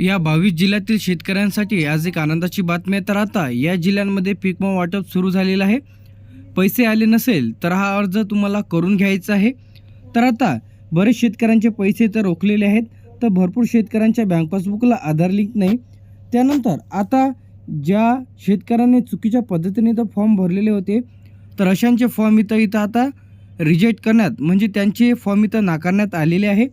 या बावीस जिल्ह्यातील शेतकऱ्यांसाठी आज एक आनंदाची बातमी आहे. तर आता या जिल्ह्यांमध्ये पीक वाटप सुरू झालेलं आहे. पैसे आले नसेल तर हा अर्ज तुम्हाला करून घ्यायचा आहे. तर आता बरेच शेतकऱ्यांचे पैसे तर रोखलेले आहेत तर भरपूर शेतकऱ्यांच्या बँक पासबुकला आधार लिंक नाही. त्यानंतर आता ज्या शेतकऱ्यांनी चुकीच्या पद्धतीने तर फॉर्म भरलेले होते तर अशांचे फॉर्म इथं इथं आता रिजेक्ट करण्यात म्हणजे त्यांचे फॉर्म इथं नाकारण्यात आलेले आहे.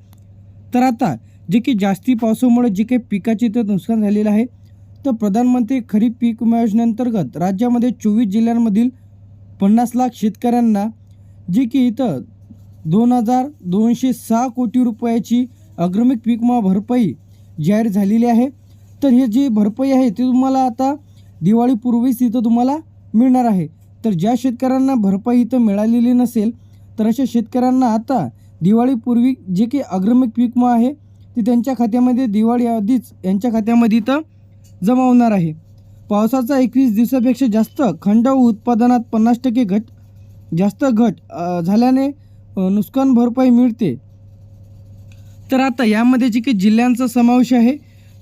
तर आता जे की जास्ती पावसामुळे जे काही पिकाचे इथं नुकसान झालेलं आहे तर प्रधानमंत्री खरीप पीक विमा योजनेअंतर्गत राज्यामध्ये चोवीस जिल्ह्यांमधील पन्नास लाख शेतकऱ्यांना जे की इथं दोन हजार दोनशे सहा कोटी रुपयाची अग्रमिक पीक विमा भरपाई जाहीर झालेली आहे. तर हे जी भरपाई आहे ती तुम्हाला आता दिवाळीपूर्वीच इथं तुम्हाला मिळणार आहे. तर ज्या शेतकऱ्यांना भरपाई इथं मिळालेली नसेल तर अशा शेतकऱ्यांना आता दिवाळीपूर्वी जे काही अग्रमिक पीक विमा आहे ती त्यांच्या खात्यामध्ये दिवाळी आधीच यांच्या खात्यामध्ये इथं जमा होणार आहे. पावसाचा एकवीस दिवसापेक्षा जास्त खंड उत्पादनात पन्नास टक्के घट जास्त घट झाल्याने नुकसान भरपाई मिळते. तर आता यामध्ये जे काही जिल्ह्यांचा समावेश आहे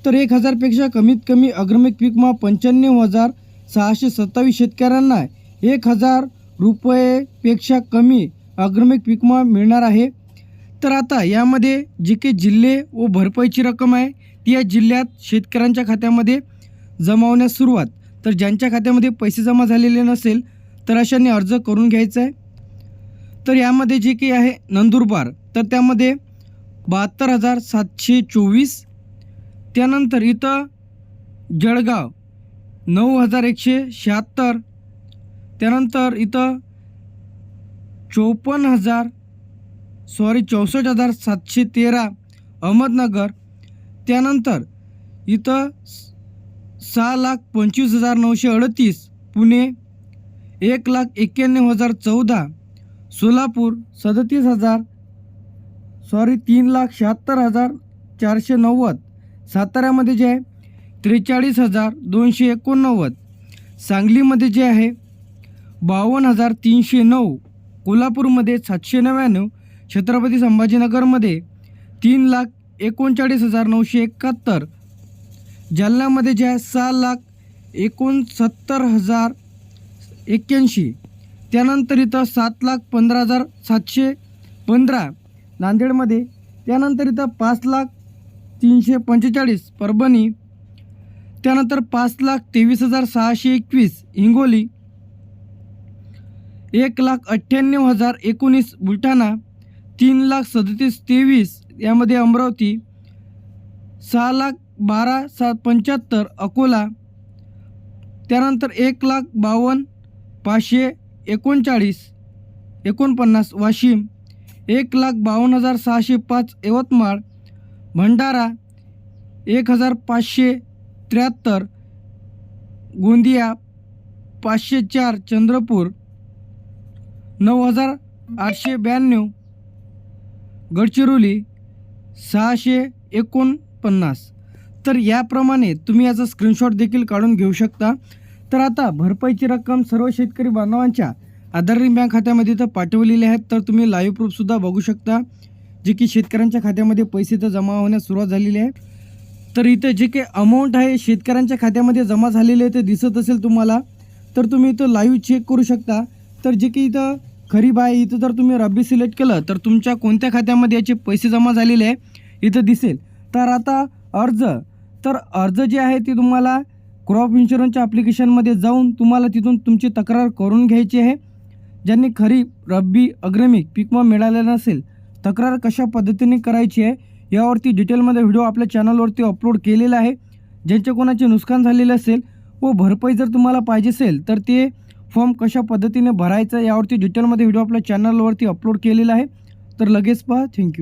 तर एक हजारपेक्षा कमीत कमी अग्रमिक पीकमा पंच्याण्णव हजार सहाशे सत्तावीस शेतकऱ्यांना एक हजार रुपयेपेक्षा कमी अग्रमिक पीकमा मिळणार आहे. तर आता यामध्ये जे काही जिल्हे व भरपाईची रक्कम आहे ती या जिल्ह्यात शेतकऱ्यांच्या खात्यामध्ये जमा होण्यास सुरुवात. तर ज्यांच्या खात्यामध्ये पैसे जमा झालेले नसेल तर अशांनी अर्ज करून घ्यायचा आहे. तर यामध्ये जे काही आहे नंदुरबार तर त्यामध्ये बहात्तर हजार सातशे चोवीस त्यानंतर इथं जळगाव नऊ हजार एकशे शहात्तर त्यानंतर इथं चोपन्न हजार सॉरी चौसष्ट हजार सातशे तेरा अहमदनगर. त्यानंतर इथं सहा लाख पंचवीस हजार नऊशे अडतीस. पुणे एक लाख एक्क्याण्णव हजार चौदा. सोलापूर सदतीस हजार सॉरी तीन लाख शहात्तर हजार चारशे नव्वद. साताऱ्यामध्ये जे आहे त्रेचाळीस हजार दोनशे एकोणनव्वद. सांगलीमध्ये जे आहे बावन्न हजार तीनशे नऊ. कोल्हापूरमध्ये सातशे नव्याण्णव. छत्रपती संभाजीनगरमध्ये तीन लाख एकोणचाळीस हजार नऊशे एकाहत्तर जालन्यामध्ये जे आहे सहा लाख एकोणसत्तर हजार एक्क्याऐंशी त्यानंतर इथं सात लाख पंधरा हजार सातशे पंधरा नांदेडमध्ये त्यानंतर इथं पाच लाख तीनशे पंचेचाळीस परभणी त्यानंतर पाच लाख तेवीस हजार सहाशे एकवीस हिंगोली एक लाख अठ्ठ्याण्णव हजार एकोणीस बुलढाणा तीन लाख सदतीस तेवीस यामध्ये अमरावती सहा लाख बारा सात पंच्याहत्तर अकोला त्यानंतर एक लाख बावन्न पाचशे एकोणचाळीस एकोणपन्नास वाशिम एक लाख बावन्न हजार सहाशे पाच यवतमाळ भंडारा एक हजार पाचशे त्र्याहत्तर गोंदिया पाचशे चार चंद्रपूर नऊ हजार आठशे ब्याण्णव गडचिरोली सहाशे एकोणपन्नास. तर याप्रमाणे तुम्ही याचा स्क्रीनशॉट देखील काढून घेऊ शकता. तर आता भरपाईची रक्कम सर्व शेतकरी बांधवांच्या आधारित बँक खात्यामध्ये तर पाठवलेली आहेत. तर तुम्ही लाईव्ह प्रूफसुद्धा बघू शकता जे की शेतकऱ्यांच्या खात्यामध्ये पैसे तर जमा होण्यास सुरुवात झालेली आहे. तर इथं जे काही अमाऊंट आहे शेतकऱ्यांच्या खात्यामध्ये जमा झालेले आहे ते दिसत असेल तुम्हाला. तर तुम्ही इथं लाईव्ह चेक करू शकता. तर जे की इथं खरी बाय इथं जर तुम्ही रब्बी सिलेक्ट केलं तर तुमच्या कोणत्या खात्यामध्ये याचे पैसे जमा झालेले आहे इथं दिसेल. तर आता अर्ज. तर अर्ज जे आहे ते तुम्हाला क्रॉप इन्शुरन्सच्या ॲप्लिकेशनमध्ये जाऊन तुम्हाला तिथून तुमची तक्रार करून घ्यायची आहे. ज्यांनी खरीप रब्बी अग्रमिक पीक विमा नसेल तक्रार कशा पद्धतीने करायची आहे यावरती डिटेलमध्ये व्हिडिओ आपल्या चॅनलवरती अपलोड केलेला आहे. ज्यांचे कोणाचे नुकसान झालेले असेल व भरपाई जर तुम्हाला पाहिजे असेल तर ते फॉर्म कशा पद्धतीने भरायचं यावरती डिटेलमध्ये व्हिडिओ आपल्या चॅनलवरती अपलोड केलेला आहे. तर लगेच पहा. थँक्यू